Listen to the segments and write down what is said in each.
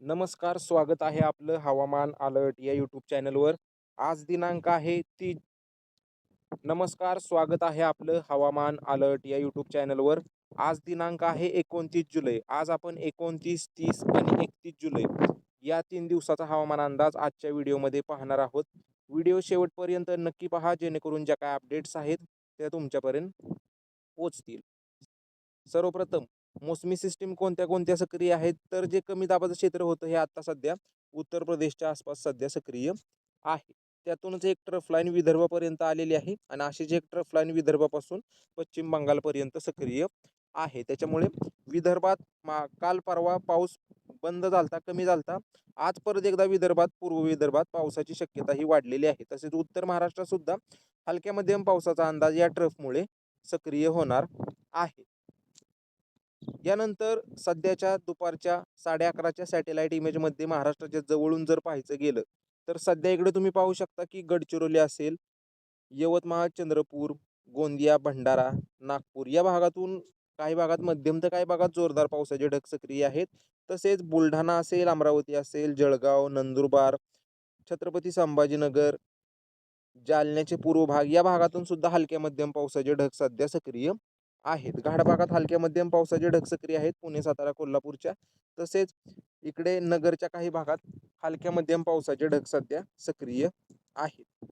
नमस्कार स्वागत आहे आपलं हवामान अलर्ट या यूट्यूब चॅनलवर. आज दिनांक आहे ती नमस्कार स्वागत आहे आपलं हवामान अलर्ट या यूट्यूब चॅनलवर. आज दिनांक आहे एकोणतीस जुलै. आज आपण एकोणतीस तीस आणि एकतीस जुलै या तीन दिवसाचा हवामान अंदाज आजच्या व्हिडिओमध्ये पाहणार आहोत. व्हिडिओ शेवटपर्यंत नक्की पहा जेणेकरून ज्या काय अपडेट्स आहेत त्या तुमच्यापर्यंत पोचतील सर्वप्रथम मोसमी सिस्टीम कोणत्या कोणत्या सक्रिय आहेत? तर जे कमी दाबाचं क्षेत्र होतं हे आता सध्या उत्तर प्रदेशच्या आसपास सध्या सक्रिय आहे. त्यातूनच एक ट्रफ लाईन विदर्भापर्यंत आलेली आहे आणि अशीच एक ट्रफ लाईन विदर्भापासून पश्चिम बंगालपर्यंत सक्रिय आहे. त्याच्यामुळे विदर्भात मा काल परवा पाऊस बंद झालता कमी झालता. आज परत एकदा विदर्भात पूर्व विदर्भात पावसाची शक्यता ही वाढलेली आहे. तसेच उत्तर महाराष्ट्रात सुद्धा हलक्या मध्यम पावसाचा अंदाज या ट्रफमुळे सक्रिय होणार आहे. यानंतर सध्याच्या दुपारच्या साडे अकराच्या सॅटेलाईट इमेजमध्ये महाराष्ट्राच्या जवळून जर पाहायचं गेलं तर सध्या इकडे तुम्ही पाहू शकता की गडचिरोली असेल यवतमाळ चंद्रपूर गोंदिया भंडारा नागपूर या भागातून काही भागात मध्यम तर काही भागात जोरदार पावसाचे ढग सक्रिय आहेत. तसेच बुलढाणा असेल अमरावती असेल जळगाव नंदुरबार छत्रपती संभाजीनगर जालन्याचे पूर्व भाग या भागातून सुद्धा हलक्या मध्यम पावसाचे ढग सध्या सक्रिय आहेत. घाट भागात हलक्या मध्यम पावसाचे ढग सक्रिय आहेत पुणे सातारा कोल्हापूरच्या. तसेच इकडे नगरच्या काही भागात हलक्या मध्यम पावसाचे ढग सध्या सक्रिय आहेत.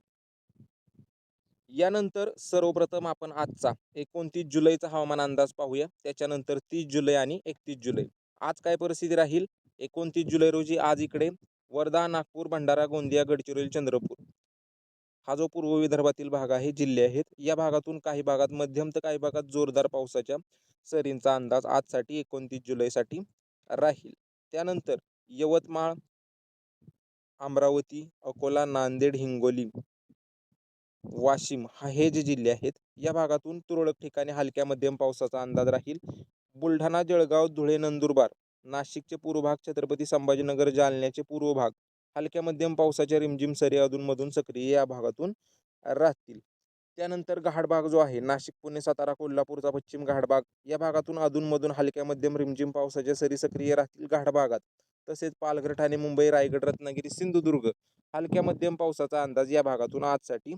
यानंतर सर्वप्रथम आपण आजचा एकोणतीस जुलैचा हवामान अंदाज पाहूया. त्याच्यानंतर तीस जुलै आणि एकतीस जुलै. आज काय परिस्थिती राहील? एकोणतीस जुलै रोजी आज इकडे वर्धा नागपूर भंडारा गोंदिया गडचिरोली चंद्रपूर. हा जो पूर्व विदर्भातील भाग आहे जिल्हे आहेत या भागातून काही भागात मध्यम तर काही भागात जोरदार पावसाच्या सरींचा अंदाज आजसाठी एकोणतीस जुलैसाठी राहील. त्यानंतर यवतमाळ अमरावती अकोला नांदेड हिंगोली वाशिम हा हे जे जिल्हे आहेत या भागातून तुरळक ठिकाणी हलक्या मध्यम पावसाचा अंदाज राहील. बुलढाणा जळगाव धुळे नंदुरबार नाशिकचे पूर्व भाग छत्रपती संभाजीनगर जालन्याचे पूर्व भाग हलक्या मध्यम पावसाच्या रिमझिम सरी अधूनमधून सक्रिय या भागातून राहतील. त्यानंतर घाटभाग जो आहे नाशिक पुणे सातारा कोल्हापूरचा पश्चिम घाटभाग या भागातून अधूनमधून हलक्या मध्यम रिमझिम पावसाच्या सरी सक्रिय राहतील घाटभागात तसेच पालघर ठाणे मुंबई रायगड रत्नागिरी सिंधुदुर्ग हलक्या मध्यम पावसाचा अंदाज या भागातून आजसाठी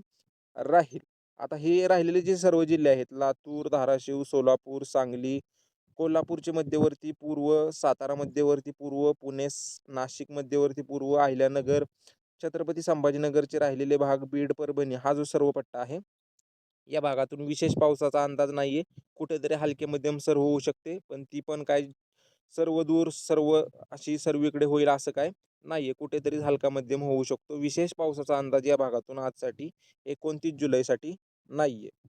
राहील. आता हे राहिलेले जे सर्व जिल्हे आहेत लातूर धाराशिव सोलापूर सांगली कोल्हापूरचे मध्यवर्ती पूर्व सातारा मध्यवर्ती पूर्व पुणे नाशिक मध्यवर्ती पूर्व अहिल्यानगर छत्रपती संभाजीनगरचे राहिलेले भाग बीड परभणी हा जो सर्व पट्टा आहे या भागातून विशेष पावसाचा अंदाज नाही आहे कुठेतरी हलके मध्यम सर्व होऊ शकते पण ती पण काय सर्व दूर सर्व अशी सर्वीकडे होईल असं काय नाही आहे कुठेतरी हलका मध्यम होऊ शकतो. विशेष पावसाचा अंदाज या भागातून आजसाठी एकोणतीस जुलैसाठी नाही आहे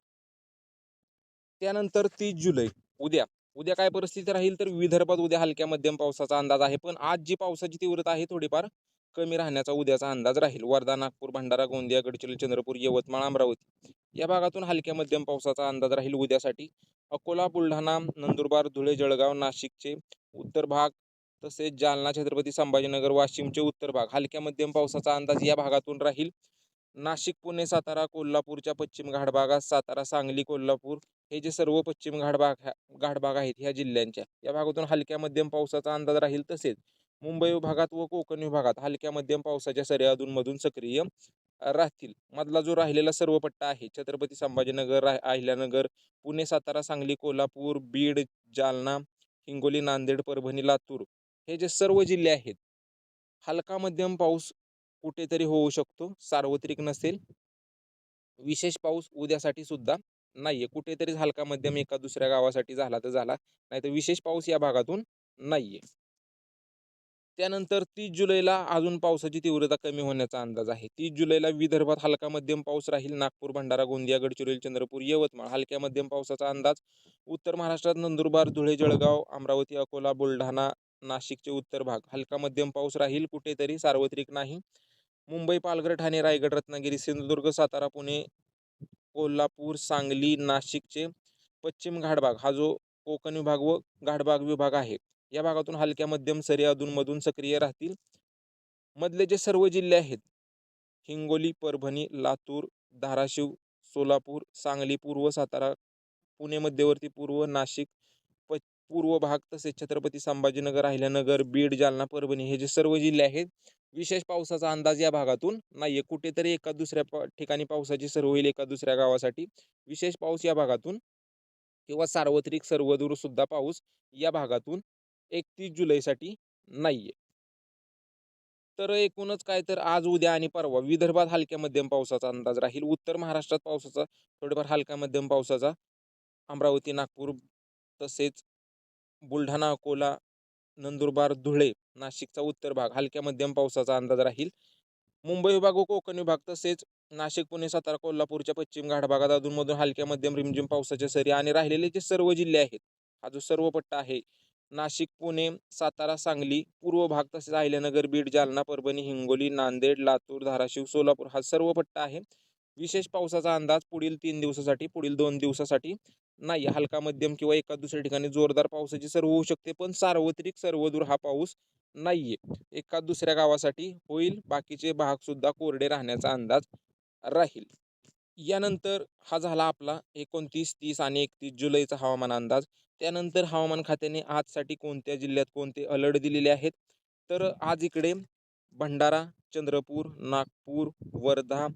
त्यानंतर तीस जुलै उद्या उद्या काय परिस्थिती राहील तर विदर्भात उद्या हलक्या मध्यम पावसाचा अंदाज आहे. पण आज जी पावसाची तीव्रता आहे थोडीफार कमी राहण्याचा उद्याचा अंदाज राहील. वर्धा नागपूर भंडारा गोंदिया गडचिरोली चंद्रपूर यवतमाळ अमरावती या भागातून हलक्या मध्यम पावसाचा अंदाज राहील उद्यासाठी. अकोला बुलढाणा नंदुरबार धुळे जळगाव नाशिकचे उत्तर भाग तसेच जालना छत्रपती संभाजीनगर वाशिमचे उत्तर भाग हलक्या मध्यम पावसाचा अंदाज या भागातून राहील. नाशिक पुणे सातारा कोल्हापूरच्या पश्चिम घाटभागात सातारा सांगली कोल्हापूर हे जे सर्व पश्चिम घाटभाग घाटभाग आहेत ह्या जिल्ह्यांच्या. या भागातून हलक्या मध्यम पावसाचा अंदाज राहील तसेच मुंबई विभागात व कोकण विभागात हलक्या मध्यम पावसाच्या सरी अधूनमधून सक्रिय राहतील. मधला जो राहिलेला सर्व पट्टा आहे छत्रपती संभाजीनगर अहिल्यानगर पुणे सातारा सांगली कोल्हापूर बीड जालना हिंगोली नांदेड परभणी लातूर हे जे सर्व जिल्हे आहेत हलका मध्यम पाऊस कुठेतरी होऊ शकतो सार्वत्रिक नसेल. विशेष पाऊस उद्यासाठी सुद्धा नाहीये. कुठेतरी हलका मध्यम एका दुसऱ्या गावासाठी झाला तर झाला नाही तर विशेष पाऊस या भागातून नाहीये. त्यानंतर तीस जुलैला अजून पावसाची तीव्रता कमी होण्याचा अंदाज आहे. तीस जुलैला विदर्भात हलका मध्यम पाऊस राहील. नागपूर भंडारा गोंदिया गडचिरोली चंद्रपूर यवतमाळ हलक्या मध्यम पावसाचा अंदाज. उत्तर महाराष्ट्रात नंदुरबार धुळे जळगाव अमरावती अकोला बुलढाणा नाशिकचे उत्तर भाग. हलका मध्यम पाऊस राहील. कुठेतरी सार्वत्रिक नाही. मुंबई पालघर ठाणे रायगड रत्नागिरी सिंधुदुर्ग सातारा पुणे कोल्हापूर सांगली नाशिकचे पश्चिम घाटभाग. हा जो कोकण विभाग व घाटभाग विभाग आहे या भागातून हलक्या मध्यम सरी अधूनमधून सक्रिय राहतील. मधले जे सर्व जिल्हे आहेत हिंगोली परभणी लातूर धाराशिव सोलापूर सांगली पूर्व सातारा पुणे मध्यवर्ती पूर्व नाशिक प पूर्व भाग तसेच छत्रपती संभाजीनगर अहिल्यानगर बीड जालना परभणी हे जे सर्व जिल्हे आहेत विशेष पावसाचा अंदाज या भागातून नाहीये. कुठेतरी एका दुसऱ्या ठिकाणी पावसाची सर होईल एका दुसऱ्या गावासाठी. विशेष पाऊस या भागातून किंवा सार्वत्रिक सर्वदूरसुद्धा पाऊस या भागातून एकतीस जुलैसाठी नाहीये. तर एकूणच काय तर आज उद्या आणि परवा विदर्भात हलक्या मध्यम पावसाचा अंदाज राहील. उत्तर महाराष्ट्रात पावसाचा थोडेफार हलका मध्यम पावसाचा अमरावती नागपूर तसेच बुलढाणा अकोला नंदुरबार धुळे नाशिकचा उत्तर भाग हलक्या मध्यम पावसाचा अंदाज राहील. मुंबई विभाग व कोकण विभाग तसेच नाशिक पुणे सातारा कोल्हापूरच्या पश्चिम घाट भागात अधूनमधून हलक्या मध्यम रिमझिम पावसाच्या सरी आणि राहिलेले जे सर्व जिल्हे आहेत हा जो सर्व पट्टा आहे नाशिक पुणे सातारा सांगली पूर्व भाग तसेच अहिल्यानगर बीड जालना परभणी हिंगोली नांदेड लातूर धाराशिव सोलापूर हा सर्व पट्टा आहे. विशेष पावसाचा अंदाज पुढील तीन दिवसासाठी पुढील दोन दिवसासाठी नाही. हलका मध्यम किंवा एका दुसऱ्या ठिकाणी जोरदार पावसाची सर्व होऊ शकते पण सार्वत्रिक सर्वदूर हा पाऊस नाहीये. एका दुसऱ्या गावासाठी होईल बाकीचे भाग सुद्धा कोरडे राहण्याचा अंदाज राहील. यानंतर हा झाला आपला एकोणतीस तीस आणि एकतीस जुलैचा हवामान अंदाज. त्यानंतर हवामान खात्याने आजसाठी कोणत्या जिल्ह्यात कोणते अलर्ट दिलेले आहेत? तर आज इकडे भंडारा चंद्रपूर नागपूर वर्धा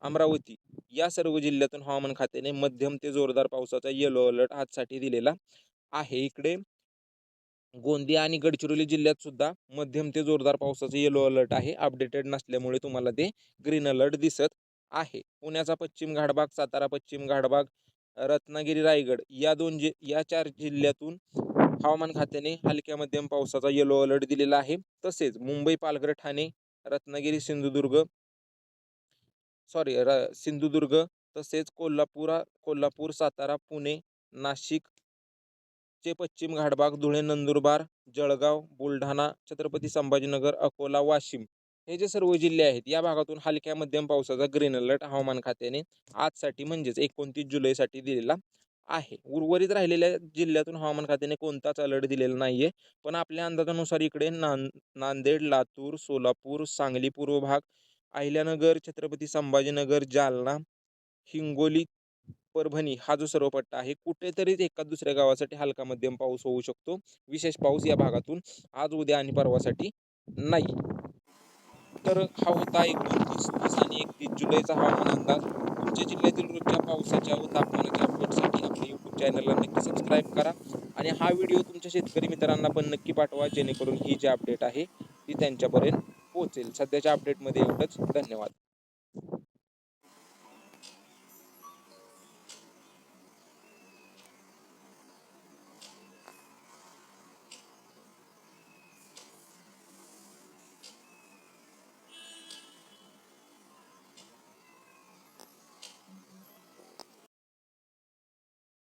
अमरावती या सर्व जिल्ह्यातून हवामान खात्याने मध्यम ते जोरदार पावसाचा येलो अलर्ट आजसाठी दिलेला आहे. इकडे गोंदिया आणि गडचिरोली जिल्ह्यात सुद्धा मध्यम ते जोरदार पावसाचा येलो अलर्ट आहे. अपडेटेड नसल्यामुळे तुम्हाला ते ग्रीन अलर्ट दिसत आहे. पुण्याचा पश्चिम घाटभाग सातारा पश्चिम घाटभाग रत्नागिरी रायगड या दोन जि या चार जिल्ह्यातून हवामान खात्याने हलक्या मध्यम पावसाचा येलो अलर्ट दिलेला आहे. तसेच मुंबई पालघर ठाणे रत्नागिरी सिंधुदुर्ग सॉरी र सिंधुदुर्ग तसेच कोल्हापूर कोल्हापूर सातारा पुणे नाशिक चे पश्चिम घाटबाग धुळे नंदुरबार जळगाव बुलढाणा छत्रपती संभाजीनगर अकोला वाशिम. हे जे सर्व जिल्हे आहेत या भागातून हलक्या मध्यम पावसाचा ग्रीन अलर्ट हवामान खात्याने आजसाठी म्हणजेच एकोणतीस जुलैसाठी दिलेला आहे. उर्वरित राहिलेल्या जिल्ह्यातून हवामान खात्याने कोणताच अलर्ट दिलेला नाहीये. पण आपल्या अंदाजानुसार इकडे नांदेड लातूर सोलापूर सांगली पूर्व भाग अहिल्यानगर छत्रपती संभाजीनगर जालना हिंगोली परभणी हा जो सर्व पट्टा आहे कुठेतरी एका दुसऱ्या गावासाठी हलका मध्यम पाऊस होऊ शकतो. विशेष पाऊस या भागातून आज उद्या आणि परवासाठी नाही. तर हा होता एकोणतीस तीस आणि एकतीस जुलैचा हवामान अंदाज. तुमच्या जिल्ह्यातील रोजच्या पावसाच्या व तापमानाच्या अपडेटसाठी आपल्या यूट्यूब चॅनलला नक्की सबस्क्राईब करा आणि हा व्हिडिओ तुमच्या शेतकरी मित्रांना पण नक्की पाठवा जेणेकरून ही जी अपडेट आहे ती त्यांच्यापर्यंत पोहोचेल. सध्याच्या अपडेटमध्ये एवढंच. धन्यवाद.